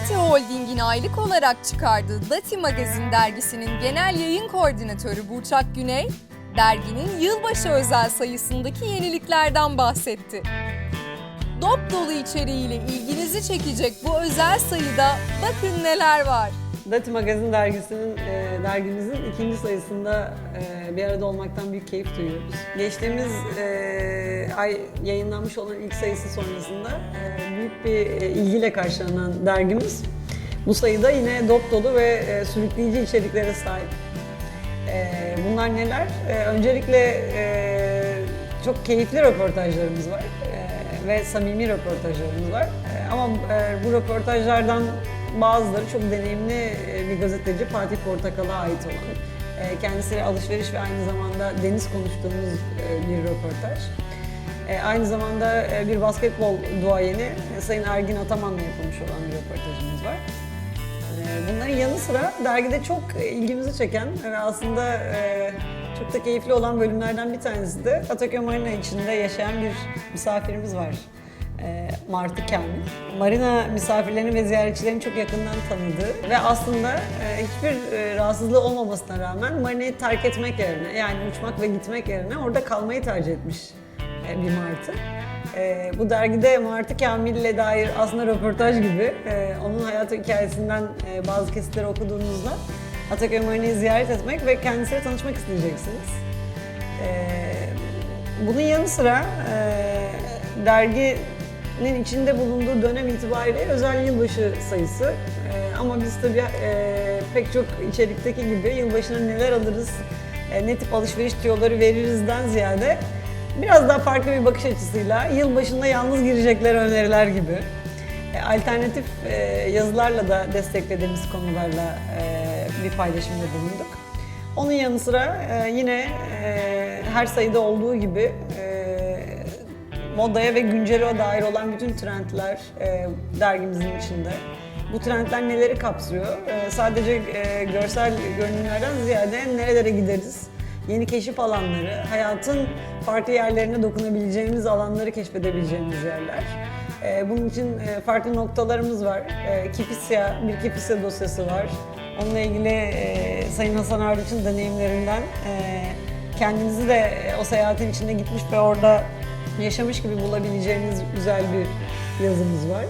Dati Holding'in aylık olarak çıkardığı Dati Magazin dergisinin genel yayın koordinatörü Burçak Güney, derginin yılbaşı özel sayısındaki yeniliklerden bahsetti. Dop dolu içeriğiyle ilginizi çekecek bu özel sayıda bakın neler var. Dati Magazin dergisinin, e, dergimizin ikinci sayısında e, bir arada olmaktan büyük keyif duyuyoruz. Geçtiğimiz e, ay yayınlanmış olan ilk sayısı sonrasında e, büyük bir e, ilgiyle karşılanan dergimiz bu sayıda yine dop dolu ve e, sürükleyici içeriklere sahip. E, bunlar neler? E, öncelikle e, çok keyifli röportajlarımız var e, ve samimi röportajlarımız var. E, ama e, bu röportajlardan bazıları çok deneyimli e, bir gazeteci Fatih Portakal'a ait olan. Kendisiyle alışveriş ve aynı zamanda deniz konuştuğumuz bir röportaj. Aynı zamanda bir basketbol duayeni Sayın Ergin Ataman'la yapılmış olan bir röportajımız var. Bunların yanı sıra dergide çok ilgimizi çeken ve aslında çok da keyifli olan bölümlerden bir tanesi de Ataköy Marina içinde yaşayan bir misafirimiz var. Ee, Martı Kamil. Marina misafirlerini ve ziyaretçilerini çok yakından tanıdığı ve aslında e, hiçbir e, rahatsızlığı olmamasına rağmen marinayı terk etmek yerine yani uçmak ve gitmek yerine orada kalmayı tercih etmiş e, bir martı. Bu dergide Martı Kamil ile dair aslında röportaj gibi onun hayat hikayesinden bazı kesitleri okuduğunuzda Ataköy Marina'yı ziyaret etmek ve kendisiyle tanışmak isteyeceksiniz. E, bunun yanı sıra e, derginin içinde bulunduğu dönem itibariyle özel yılbaşı sayısı. E, ama biz tabii e, pek çok içerikteki gibi yılbaşına neler alırız, e, ne tip alışveriş tiyoları veririzden ziyade biraz daha farklı bir bakış açısıyla yılbaşında yalnız girecekler öneriler gibi alternatif yazılarla da desteklediğimiz konularla bir paylaşımda bulunduk. Onun yanı sıra e, yine e, her sayıda olduğu gibi e, modaya ve güncele dair olan bütün trendler dergimizin içinde. Bu trendler neleri kapsıyor? Sadece görsel görünümlerden ziyade nerelere gideriz? Yeni keşif alanları, hayatın farklı yerlerine dokunabileceğimiz alanları keşfedebileceğimiz yerler. Bunun için farklı noktalarımız var. Kifisya, bir Kifisya dosyası var. Onunla ilgili e, Sayın Hasan Ardıç'ın deneyimlerinden e, kendinizi de e, o seyahatin içinde gitmiş ve orada yaşamış gibi bulabileceğiniz güzel bir yazımız var.